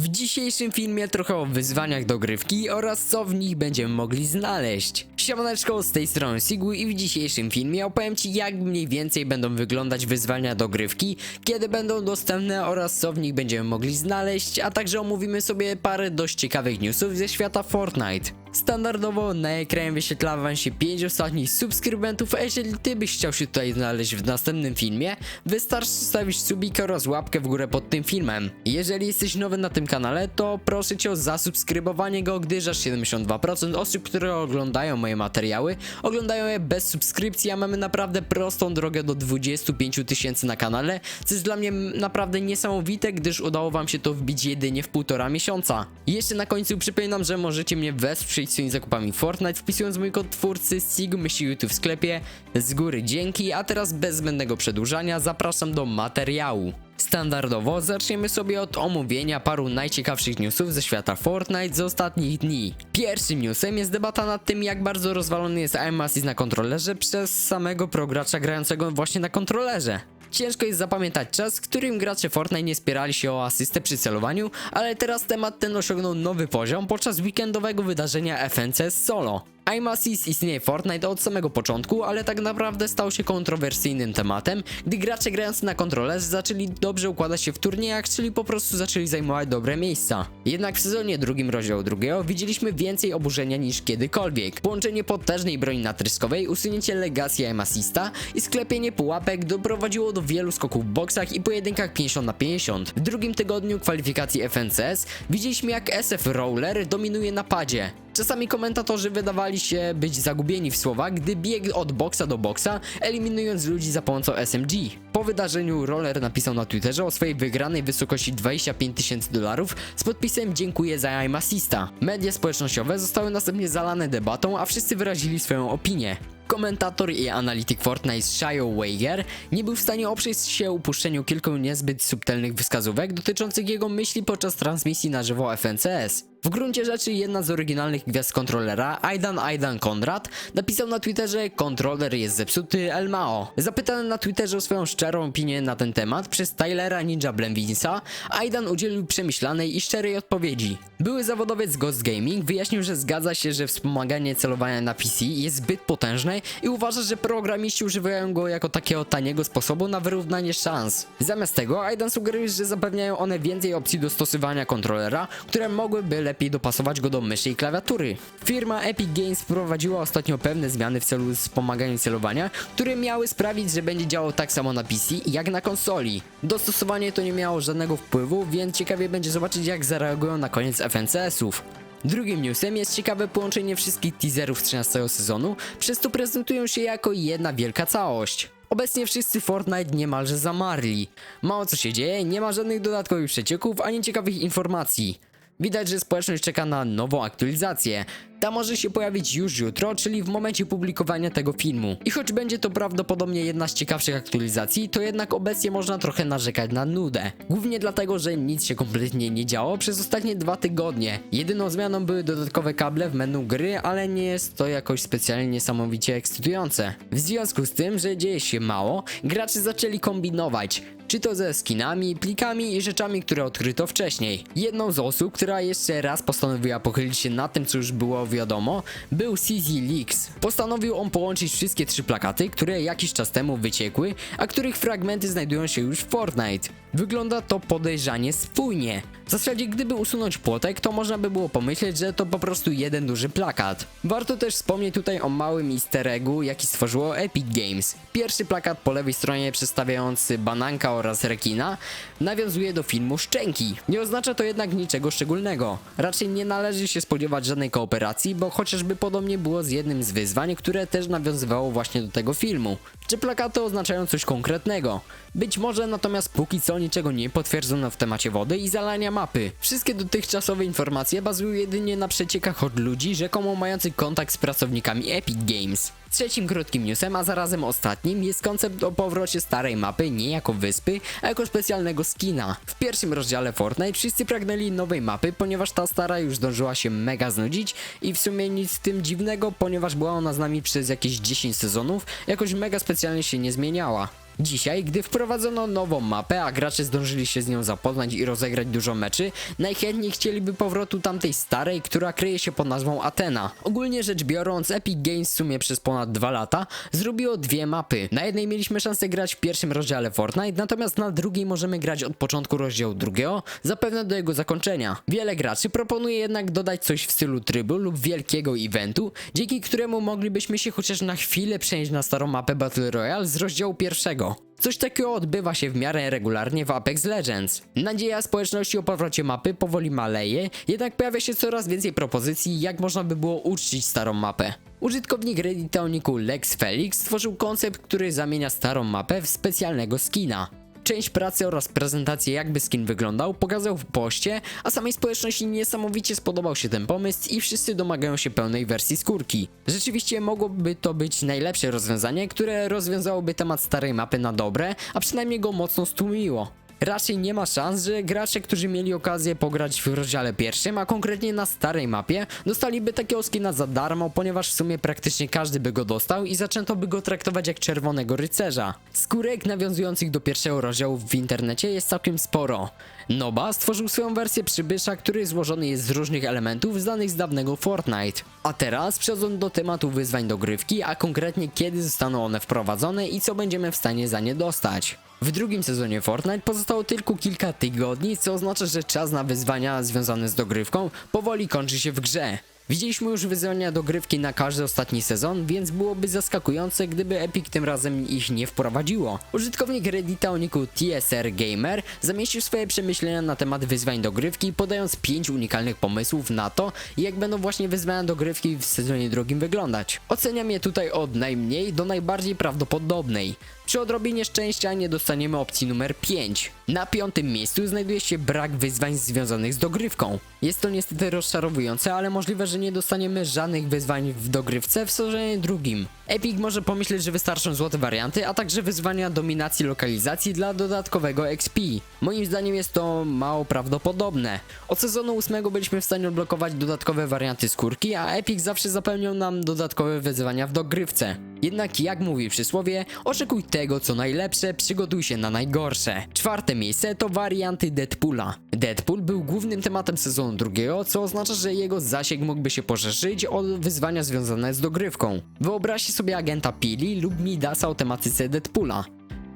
W dzisiejszym filmie trochę o wyzwaniach dogrywki oraz co w nich będziemy mogli znaleźć. Siemaneczko, z tej strony Sigły i w dzisiejszym filmie opowiem Ci jak mniej więcej będą wyglądać wyzwania dogrywki, kiedy będą dostępne oraz co w nich będziemy mogli znaleźć, a także omówimy sobie parę dość ciekawych newsów ze świata Fortnite. Standardowo na ekranie wyświetla wam się 5 ostatnich subskrybentów, a jeżeli ty byś chciał się tutaj znaleźć w następnym filmie, wystarczy stawić subika oraz łapkę w górę pod tym filmem. Jeżeli jesteś nowy na tym kanale, to proszę cię o zasubskrybowanie go, gdyż aż 72% osób, które oglądają moje materiały, oglądają je bez subskrypcji, a mamy naprawdę prostą drogę do 25 000 tysięcy na kanale, co jest dla mnie naprawdę niesamowite, gdyż udało wam się to wbić jedynie w półtora miesiąca. Jeszcze na końcu przypominam, że możecie mnie wesprzeć swoimi zakupami Fortnite wpisując mój kod twórcy SIGMyśliuty w sklepie. Z góry dzięki, a teraz bez zbędnego przedłużania zapraszam do materiału. Standardowo zaczniemy sobie od omówienia paru najciekawszych newsów ze świata Fortnite z ostatnich dni. Pierwszym newsem jest debata nad tym, jak bardzo rozwalony jest aim assist na kontrolerze przez samego progracza grającego właśnie na kontrolerze. Ciężko jest zapamiętać czas, w którym gracze Fortnite nie spierali się o asystę przy celowaniu, ale teraz temat ten osiągnął nowy poziom podczas weekendowego wydarzenia FNCS Solo. Aim Assist istnieje w Fortnite od samego początku, ale tak naprawdę stał się kontrowersyjnym tematem, gdy gracze grający na kontrolerze zaczęli dobrze układać się w turniejach, czyli po prostu zaczęli zajmować dobre miejsca. Jednak w sezonie drugim rozdziału drugiego widzieliśmy więcej oburzenia niż kiedykolwiek. Połączenie potężnej broni natryskowej, usunięcie legacji Aim Assista i sklepienie pułapek doprowadziło do wielu skoków w boksach i pojedynkach 50 na 50. W drugim tygodniu kwalifikacji FNCS widzieliśmy jak SF Roller dominuje na padzie. Czasami komentatorzy wydawali się być zagubieni w słowach, gdy biegł od boksa do boksa, eliminując ludzi za pomocą SMG. Po wydarzeniu Roller napisał na Twitterze o swojej wygranej wysokości 25 tysięcy dolarów z podpisem dziękuję za aim assista. Media społecznościowe zostały następnie zalane debatą, a wszyscy wyrazili swoją opinię. Komentator i analityk Fortnite Shio Wager nie był w stanie oprzeć się upuszczeniu kilku niezbyt subtelnych wskazówek dotyczących jego myśli podczas transmisji na żywo FNCS. W gruncie rzeczy jedna z oryginalnych gwiazd kontrolera, Aidan Aidan Konrad, napisał na Twitterze kontroler jest zepsuty Elmao. Zapytany na Twitterze o swoją szczerą opinię na ten temat przez Tylera Ninja Blemwinsa, Aidan udzielił przemyślanej i szczerej odpowiedzi. Były zawodowiec Ghost Gaming wyjaśnił, że zgadza się, że wspomaganie celowania na PC jest zbyt potężne i uważa, że programiści używają go jako takiego taniego sposobu na wyrównanie szans. Zamiast tego Aidan sugeruje, że zapewniają one więcej opcji dostosowania kontrolera, które mogłyby lepiej dopasować go do myszy i klawiatury. Firma Epic Games wprowadziła ostatnio pewne zmiany w celu wspomagania celowania, które miały sprawić, że będzie działał tak samo na PC jak na konsoli. Dostosowanie to nie miało żadnego wpływu, więc ciekawie będzie zobaczyć jak zareagują na koniec FNCS-ów. Drugim newsem jest ciekawe połączenie wszystkich teaserów z 13 sezonu, przez to prezentują się jako jedna wielka całość. Obecnie wszyscy Fortnite niemalże zamarli. Mało co się dzieje, nie ma żadnych dodatkowych przecieków ani ciekawych informacji. Widać, że społeczność czeka na nową aktualizację. Ta może się pojawić już jutro, czyli w momencie publikowania tego filmu. I choć będzie to prawdopodobnie jedna z ciekawszych aktualizacji, to jednak obecnie można trochę narzekać na nudę. Głównie dlatego, że nic się kompletnie nie działo przez ostatnie dwa tygodnie. Jedyną zmianą były dodatkowe kable w menu gry, ale nie jest to jakoś specjalnie niesamowicie ekscytujące. W związku z tym, że dzieje się mało, gracze zaczęli kombinować. Czy to ze skinami, plikami i rzeczami, które odkryto wcześniej. Jedną z osób, która jeszcze raz postanowiła pochylić się nad tym, co już było wiadomo, był CZ Leaks. Postanowił on połączyć wszystkie trzy plakaty, które jakiś czas temu wyciekły, a których fragmenty znajdują się już w Fortnite. Wygląda to podejrzanie spójnie. W zasadzie gdyby usunąć płotek, to można by było pomyśleć, że to po prostu jeden duży plakat. Warto też wspomnieć tutaj o małym easter eggu, jaki stworzyło Epic Games. Pierwszy plakat po lewej stronie przedstawiający bananka oraz rekina nawiązuje do filmu Szczęki. Nie oznacza to jednak niczego szczególnego. Raczej nie należy się spodziewać żadnej kooperacji, bo chociażby podobnie było z jednym z wyzwań, które też nawiązywało właśnie do tego filmu. Czy plakaty oznaczają coś konkretnego? Być może natomiast póki co niczego nie potwierdzono w temacie wody i zalania mapy. Wszystkie dotychczasowe informacje bazują jedynie na przeciekach od ludzi rzekomo mających kontakt z pracownikami Epic Games. Trzecim krótkim newsem, a zarazem ostatnim, jest koncept o powrocie starej mapy nie jako wyspy, a jako specjalnego skina. W pierwszym rozdziale Fortnite wszyscy pragnęli nowej mapy, ponieważ ta stara już zdążyła się mega znudzić i w sumie nic w tym dziwnego, ponieważ była ona z nami przez jakieś 10 sezonów, jakoś mega specjalnie się nie zmieniała. Dzisiaj, gdy wprowadzono nową mapę, a gracze zdążyli się z nią zapoznać i rozegrać dużo meczy, najchętniej chcieliby powrotu tamtej starej, która kryje się pod nazwą Atena. Ogólnie rzecz biorąc, Epic Games w sumie przez ponad dwa lata zrobiło dwie mapy. Na jednej mieliśmy szansę grać w pierwszym rozdziale Fortnite, natomiast na drugiej możemy grać od początku rozdziału drugiego, zapewne do jego zakończenia. Wiele graczy proponuje jednak dodać coś w stylu trybu lub wielkiego eventu, dzięki któremu moglibyśmy się chociaż na chwilę przenieść na starą mapę Battle Royale z rozdziału pierwszego. Coś takiego odbywa się w miarę regularnie w Apex Legends. Nadzieja społeczności o powrocie mapy powoli maleje, jednak pojawia się coraz więcej propozycji, jak można by było uczcić starą mapę. Użytkownik Reddita o niku Lex Felix stworzył koncept, który zamienia starą mapę w specjalnego skina. Część pracy oraz prezentację jakby skin wyglądał pokazał w poście, a samej społeczności niesamowicie spodobał się ten pomysł i wszyscy domagają się pełnej wersji skórki. Rzeczywiście mogłoby to być najlepsze rozwiązanie, które rozwiązałoby temat starej mapy na dobre, a przynajmniej go mocno stłumiło. Raczej nie ma szans, że gracze, którzy mieli okazję pograć w rozdziale pierwszym, a konkretnie na starej mapie, dostaliby takiego skina za darmo, ponieważ w sumie praktycznie każdy by go dostał i zaczęto by go traktować jak czerwonego rycerza. Skórek nawiązujących do pierwszego rozdziału w internecie jest całkiem sporo. Noba stworzył swoją wersję przybysza, który złożony jest z różnych elementów znanych z dawnego Fortnite. A teraz przechodząc do tematu wyzwań dogrywki, a konkretnie kiedy zostaną one wprowadzone i co będziemy w stanie za nie dostać. W drugim sezonie Fortnite pozostało tylko kilka tygodni, co oznacza, że czas na wyzwania związane z dogrywką powoli kończy się w grze. Widzieliśmy już wyzwania dogrywki na każdy ostatni sezon, więc byłoby zaskakujące, gdyby Epic tym razem ich nie wprowadziło. Użytkownik Reddita o niku TSR Gamer zamieścił swoje przemyślenia na temat wyzwań dogrywki, podając 5 unikalnych pomysłów na to, jak będą właśnie wyzwania dogrywki w sezonie drugim wyglądać. Oceniam je tutaj od najmniej do najbardziej prawdopodobnej. Przy odrobinie szczęścia nie dostaniemy opcji numer 5. Na piątym miejscu znajduje się brak wyzwań związanych z dogrywką. Jest to niestety rozczarowujące, ale możliwe, że nie dostaniemy żadnych wyzwań w dogrywce w sezonie drugim. Epic może pomyśleć, że wystarczą złote warianty, a także wyzwania dominacji lokalizacji dla dodatkowego XP. Moim zdaniem jest to mało prawdopodobne. Od sezonu 8 byliśmy w stanie odblokować dodatkowe warianty skórki, a Epic zawsze zapewniał nam dodatkowe wyzwania w dogrywce. Jednak jak mówi przysłowie, oczekuj tego co najlepsze, przygotuj się na najgorsze. Czwarte miejsce to warianty Deadpoola. Deadpool był głównym tematem sezonu drugiego, co oznacza, że jego zasięg mógłby się poszerzyć o wyzwania związane z dogrywką. Wyobraźcie sobie agenta Pili lub Midasa o tematyce Deadpoola.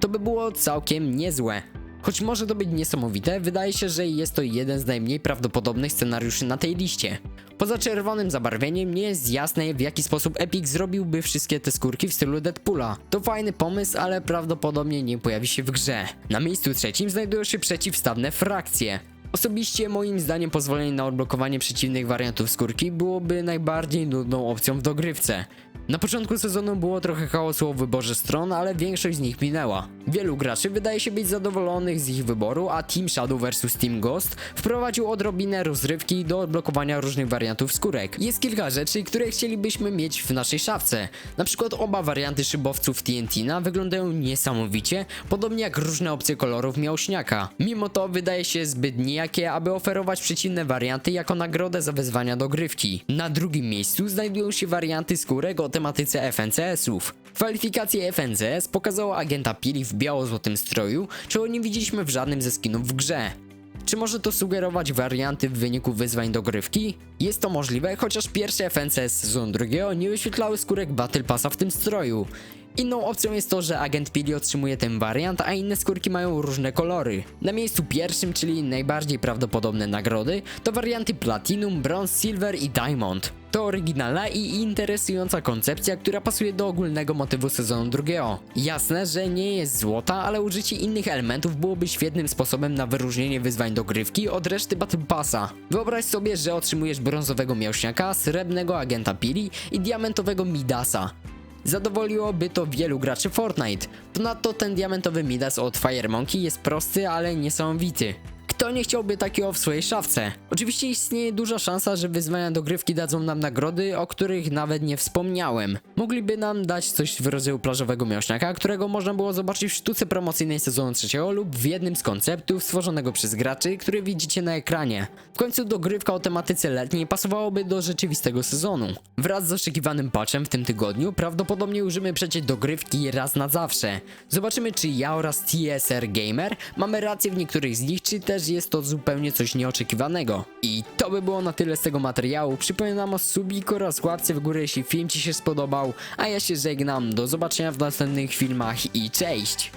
To by było całkiem niezłe. Choć może to być niesamowite, wydaje się, że jest to jeden z najmniej prawdopodobnych scenariuszy na tej liście. Poza czerwonym zabarwieniem nie jest jasne w jaki sposób Epic zrobiłby wszystkie te skórki w stylu Deadpoola. To fajny pomysł, ale prawdopodobnie nie pojawi się w grze. Na miejscu trzecim znajdują się przeciwstawne frakcje. Osobiście moim zdaniem pozwolenie na odblokowanie przeciwnych wariantów skórki byłoby najbardziej nudną opcją w dogrywce. Na początku sezonu było trochę chaosu o wyborze stron, ale większość z nich minęła. Wielu graczy wydaje się być zadowolonych z ich wyboru, a Team Shadow vs Team Ghost wprowadził odrobinę rozrywki do odblokowania różnych wariantów skórek. Jest kilka rzeczy, które chcielibyśmy mieć w naszej szafce. Na przykład oba warianty szybowców TNT wyglądają niesamowicie, podobnie jak różne opcje kolorów miałśniaka. Mimo to wydaje się zbyt nijakie, aby oferować przeciwne warianty jako nagrodę za wyzwania do grywki. Na drugim miejscu znajdują się warianty skórek o tematyce FNCS-ów. Kwalifikacje FNCS pokazało agenta Pili w biało-złotym stroju, czego nie widzieliśmy w żadnym ze skinów w grze. Czy może to sugerować warianty w wyniku wyzwań dogrywki? Jest to możliwe, chociaż pierwsze FNCS sezonu drugiego nie wyświetlały skórek Battle Passa w tym stroju. Inną opcją jest to, że agent Pili otrzymuje ten wariant, a inne skórki mają różne kolory. Na miejscu pierwszym, czyli najbardziej prawdopodobne nagrody, to warianty Platinum, Bronze, Silver i Diamond. To oryginalna i interesująca koncepcja, która pasuje do ogólnego motywu sezonu drugiego. Jasne, że nie jest złota, ale użycie innych elementów byłoby świetnym sposobem na wyróżnienie wyzwań dogrywki od reszty Battle Passa. Wyobraź sobie, że otrzymujesz brązowego miałśniaka, srebrnego agenta Pili i diamentowego Midasa. Zadowoliłoby to wielu graczy Fortnite. Ponadto ten diamentowy Midas od Fire Monkey jest prosty, ale niesamowity. Kto nie chciałby takiego w swojej szafce? Oczywiście istnieje duża szansa, że wyzwania dogrywki dadzą nam nagrody, o których nawet nie wspomniałem. Mogliby nam dać coś w rodzaju plażowego miąśniaka, którego można było zobaczyć w sztuce promocyjnej sezonu trzeciego lub w jednym z konceptów stworzonego przez graczy, który widzicie na ekranie. W końcu dogrywka o tematyce letniej pasowałoby do rzeczywistego sezonu. Wraz z oczekiwanym patchem w tym tygodniu prawdopodobnie użymy przecie dogrywki raz na zawsze. Zobaczymy czy ja oraz TSR Gamer mamy rację w niektórych z nich, czy też jest to zupełnie coś nieoczekiwanego. I to by było na tyle z tego materiału. Przypominam o subiku oraz łapce w górę jeśli film Ci się spodobał, a ja się żegnam. Do zobaczenia w następnych filmach i cześć!